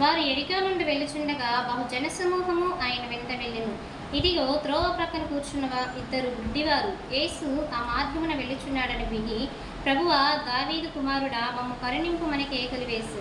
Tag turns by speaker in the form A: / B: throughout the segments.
A: వారు ఎడికా నుండి వెళ్ళుచుండగా బహుజన సమూహము ఆయన వెంట వెళ్ళెను. ఇదిగో త్రోవ ప్రక్కన కూర్చున్న ఇద్దరు గుడ్డివారు. యేసు ఆ మార్గమున వెళ్ళుచున్నాడని విని ప్రభువ దావీదు కుమారుడా మమ్మ కరుణింపు మనకి ఏకలు వేసు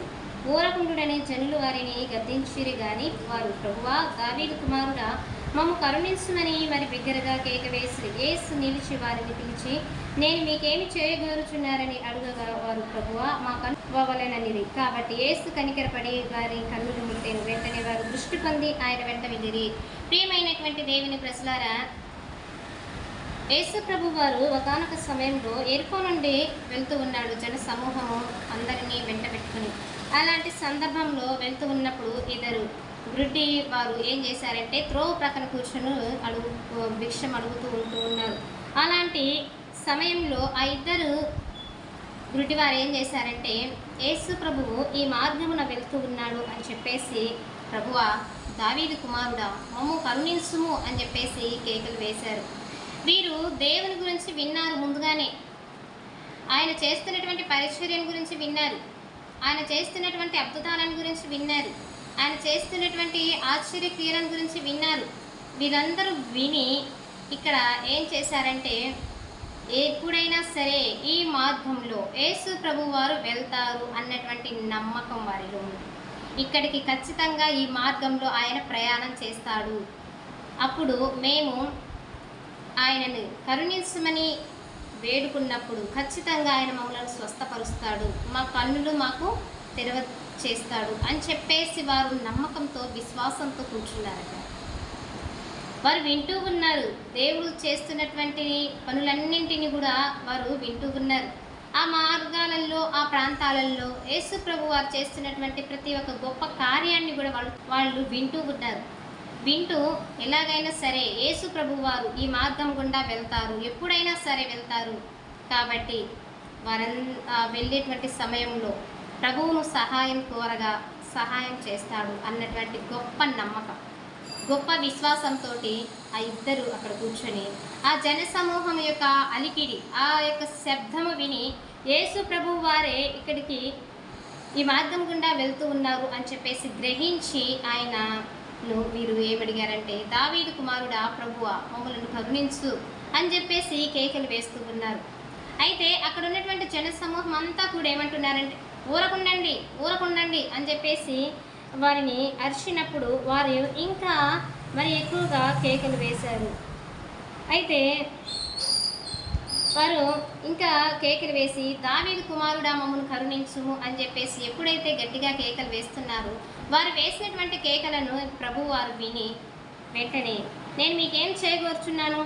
A: ఊరకుండుడని జనులు వారిని గద్దించిరి గాని వారు ప్రభువా దావీదు కుమారుడా మమ్మ కరుణించుమని మరి బిగ్గరగా కేక వేసి ఏసు నిలిచి వారిని పిలిచి నేను మీకేమి చేయగోరుచున్నారని అడుగగా వారు ప్రభువా మా కన్ను పోవలెననిది కాబట్టి ఏసు కనికరపడి వారి కన్నులు ముట్టేను వెంటనే వారు దృష్టి పొంది ఆయన వెంట వెళ్ళిరి. ప్రియమైనటువంటి దేవుని ప్రజలారా యేసప్రభు వారు ఒకనొక సమయంలో ఎరుకో నుండి వెళ్తూ ఉన్నాడు జన సమూహము అందరినీ వెంట పెట్టుకుని. అలాంటి సందర్భంలో వెళ్తూ ఉన్నప్పుడు ఇద్దరు గ్రుడ్డి వారు ఏం చేశారంటే త్రోవ ప్రక్కన కూర్చొని అడుగు భిక్షం అడుగుతూ ఉంటూ ఉన్నారు. అలాంటి సమయంలో ఆ ఇద్దరు గురుటివారు ఏం చేశారంటే యేసు ప్రభువు ఈ మార్గమున వెళ్తూ ఉన్నాడు అని చెప్పేసి ప్రభువా దావీది కుమారుడా మమ్ము కరుణించుము అని చెప్పేసి కేకలు వేశారు. వీరు దేవుని గురించి విన్నారు ముందుగానే. ఆయన చేస్తున్నటువంటి పరిచర్యం గురించి విన్నారు. ఆయన చేస్తున్నటువంటి అద్భుతాలను గురించి విన్నారు. ఆయన చేస్తున్నటువంటి ఆశ్చర్య క్రియలను గురించి విన్నారు. వీరందరూ విని ఇక్కడ ఏం చేశారంటే ఎప్పుడైనా సరే ఈ మార్గంలో యేసు ప్రభు వారు వెళ్తారు అన్నటువంటి నమ్మకం వారిలో ఉంది. ఇక్కడికి ఖచ్చితంగా ఈ మార్గంలో ఆయన ప్రయాణం చేస్తాడు. అప్పుడు మేము ఆయనను కరుణించమని వేడుకున్నప్పుడు ఖచ్చితంగా ఆయన మమ్మల్ని స్వస్థపరుస్తాడు. మా కన్నులు మాకు తెరవ చేస్తాడు అని చెప్పేసి వారు నమ్మకంతో విశ్వాసంతో కూర్చున్నారట. వారు వింటూ ఉన్నారు. దేవుడు చేస్తున్నటువంటి పనులన్నింటినీ కూడా వారు వింటూ ఉన్నారు. ఆ మార్గాలలో ఆ ప్రాంతాలలో యేసు ప్రభు వారు చేస్తున్నటువంటి ప్రతి ఒక్క గొప్ప కార్యాన్ని కూడా వాళ్ళు వాళ్ళు వింటూ ఉన్నారు. వింటూ ఎలాగైనా సరే యేసు ప్రభు వారు ఈ మార్గం గుండా వెళ్తారు. ఎప్పుడైనా సరే వెళ్తారు. కాబట్టి వారన్ వెళ్ళేటువంటి సమయంలో ప్రభువును సహాయం కోరగా సహాయం చేస్తాడు అన్నటువంటి గొప్ప నమ్మకం. గొప్ప విశ్వాసంతో ఆ ఇద్దరు అక్కడ కూర్చొని ఆ జన సమూహం యొక్క అలికిడి ఆ యొక్క శబ్దము విని యేసు ప్రభు వారే ఇక్కడికి ఈ మార్గం గుండా వెళ్తూ ఉన్నారు అని చెప్పేసి గ్రహించి ఆయన వీరు ఏమడిగారంటే దావీదు కుమారుడా ప్రభువ మమ్మలను కరుణించు అని చెప్పేసి కేకలు వేస్తూ ఉన్నారు. అయితే అక్కడ ఉన్నటువంటి జన సమూహం అంతా కూడా ఏమంటున్నారంటే ఊరకుండండి ఊరకుండండి అని చెప్పేసి వారిని అరిచినప్పుడు వారు ఇంకా మరి ఎక్కువగా కేకలు వేశారు. అయితే వారు ఇంకా కేకలు వేసి దావీదు కుమారుడా మమ్మల్ని కరుణించుము అని చెప్పేసి ఎప్పుడైతే గట్టిగా కేకలు వేస్తున్నారో వారు వేసినటువంటి కేకలను ప్రభు వారు విని వెంటనే నేను మీకేం చేయగోరుచున్నాను?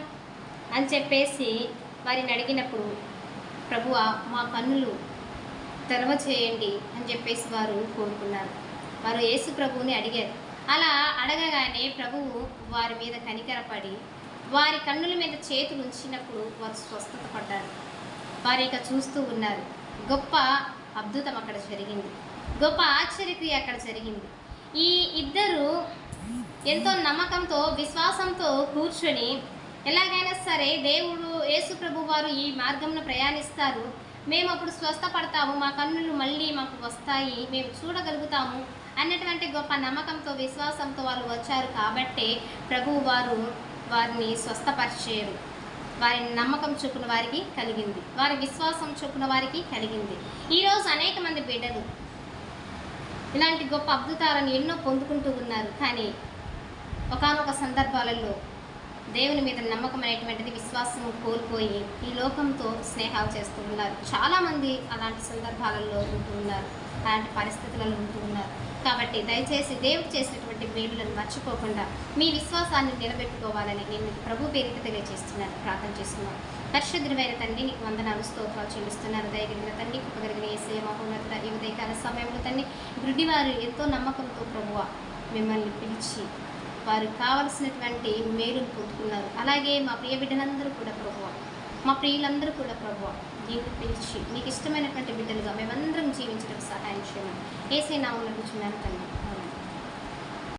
A: అని చెప్పేసి వారిని అడిగినప్పుడు ప్రభువా మా కన్నులు తెరవ చేయండి అని చెప్పేసి వారు కోరుకున్నారు. వారు యేసు ప్రభువుని అడిగారు. అలా అడగగానే ప్రభువు వారి మీద కనికరపడి వారి కన్నుల మీద చేతులు ఉంచినప్పుడు వారు స్వస్థత పడ్డారు. వారి ఇక చూస్తూ ఉన్నారు. గొప్ప అద్భుతం అక్కడ జరిగింది. గొప్ప ఆశ్చర్యక్రియ అక్కడ జరిగింది. ఈ ఇద్దరు ఎంతో నమ్మకంతో విశ్వాసంతో కూర్చొని ఎలాగైనా సరే దేవుడు యేసు ప్రభు వారు ఈ మార్గంలో ప్రయాణిస్తారు. మేము అప్పుడు స్వస్థపడతాము మా కన్నులు మళ్ళీ మాకు వస్తాయి. మేము చూడగలుగుతాము అన్నటువంటి గొప్ప నమ్మకంతో విశ్వాసంతో వాళ్ళు వచ్చారు కాబట్టే ప్రభువు వారు వారిని స్వస్థపరిచారు. వారి నమ్మకం చొప్పున వారికి కలిగింది. వారి విశ్వాసం చొప్పున వారికి కలిగింది. ఈరోజు అనేక మంది బిడ్డలు ఇలాంటి గొప్ప అద్భుతాలను ఎన్నో పొందుకుంటూ ఉన్నారు. కానీ ఒకానొక సందర్భాలలో దేవుని మీద నమ్మకం అనేటువంటిది విశ్వాసం కోల్పోయి ఈ లోకంతో స్నేహాలు చేస్తూ ఉన్నారు. చాలామంది అలాంటి సందర్భాలలో ఉంటూ ఉన్నారు. అలాంటి పరిస్థితులలో ఉంటూ ఉన్నారు. కాబట్టి దయచేసి దేవుడు చేసినటువంటి మేలులను మర్చిపోకుండా మీ విశ్వాసాన్ని నిలబెట్టుకోవాలని నేను మీకు ప్రభు పేరిట తెలియజేస్తున్నాను. ప్రార్థన చేస్తున్నాను పరిశుద్ధమైన తండ్రి నీకు వందనాలు స్తోత్రాలు చెల్లిస్తున్నారు దయగలిగిన తండ్రి కృపగలిగిన ఏసే మహోన్నత ఈ ఉదయకాల సమయంలో తండ్రి గుడ్డివారు ఎంతో నమ్మకంతో ప్రభువ మిమ్మల్ని పిలిచి వారు కావలసినటువంటి మేలును పొందుకున్నారు. అలాగే మా ప్రియ బిడ్డలందరూ కూడా ప్రభు మా ప్రియులందరూ కూడా ప్రభు దీన్ని పిలిచి నీకు ఇష్టమైనటువంటి బిడ్డలుగా మేమందరం జీవించడం సహాయం చేయమని ఏసే నామం కూర్చున్నాను తండ్రి.